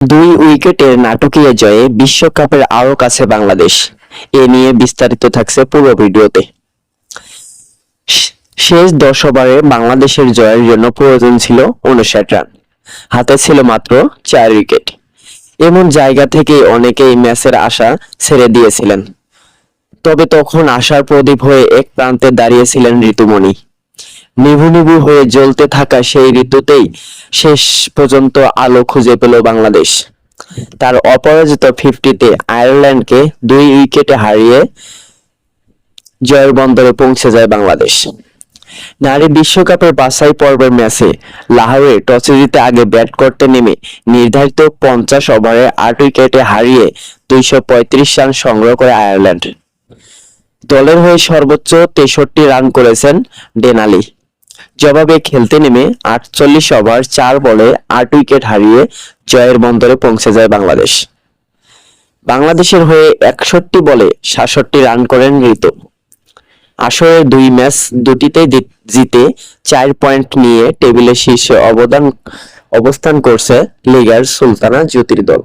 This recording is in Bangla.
দুই উইকেটের নাটকীয় জয়ে বিশ্বকাপের আরও কাছে বাংলাদেশ। এ নিয়ে বিস্তারিত থাকছে পুরো ভিডিওতে। শেষ দশ ওভারে বাংলাদেশের জয়ের জন্য প্রয়োজন ছিল উনষাট রান। হাতে ছিল মাত্র চার উইকেট। এমন জায়গা থেকে অনেকেই ম্যাচের আশা ছেড়ে দিয়েছিলেন। তবে তখন আশার প্রদীপ হয়ে এক প্রান্তে দাঁড়িয়েছিলেন ঋতুমণি। নিভু নিভু হয়ে জ্বলতে থাকা সেই ঋতুতেই শেষ পর্যন্ত আলো খুঁজে পেল বাংলাদেশ। তার অপরাজিত ফিফটিতে আয়ারল্যান্ডকে দুই উইকেটে হারিয়ে জয়ের বন্দরে পৌঁছে যায় বাংলাদেশ। নারী বিশ্বকাপের বাছাই পর্বের ম্যাচে লাহোরে টসে জিতে আগে ব্যাট করতে নেমে নির্ধারিত পঞ্চাশ ওভারে আট উইকেটে হারিয়ে দুইশো পঁয়ত্রিশ রান সংগ্রহ করে আয়ারল্যান্ড। দলের হয়ে সর্বোচ্চ তেষট্টি রান করেছেন ডেনালি জবাবে খেলতে নেমে আটচল্লিশ ওভার, চার বলে আট উইকেট হারিয়ে জয়ের বন্দরে পৌঁছে যায় বাংলাদেশ। বাংলাদেশের হয়ে একষট্টি বলে সাতষট্টি রান করেন ঋতু। আসরের দুই ম্যাচ দুটিতেই জি- জিতে চার পয়েন্ট নিয়ে টেবিলের শীর্ষে অবদান অবস্থান করছে লিগার সুলতানা জ্যোতির দল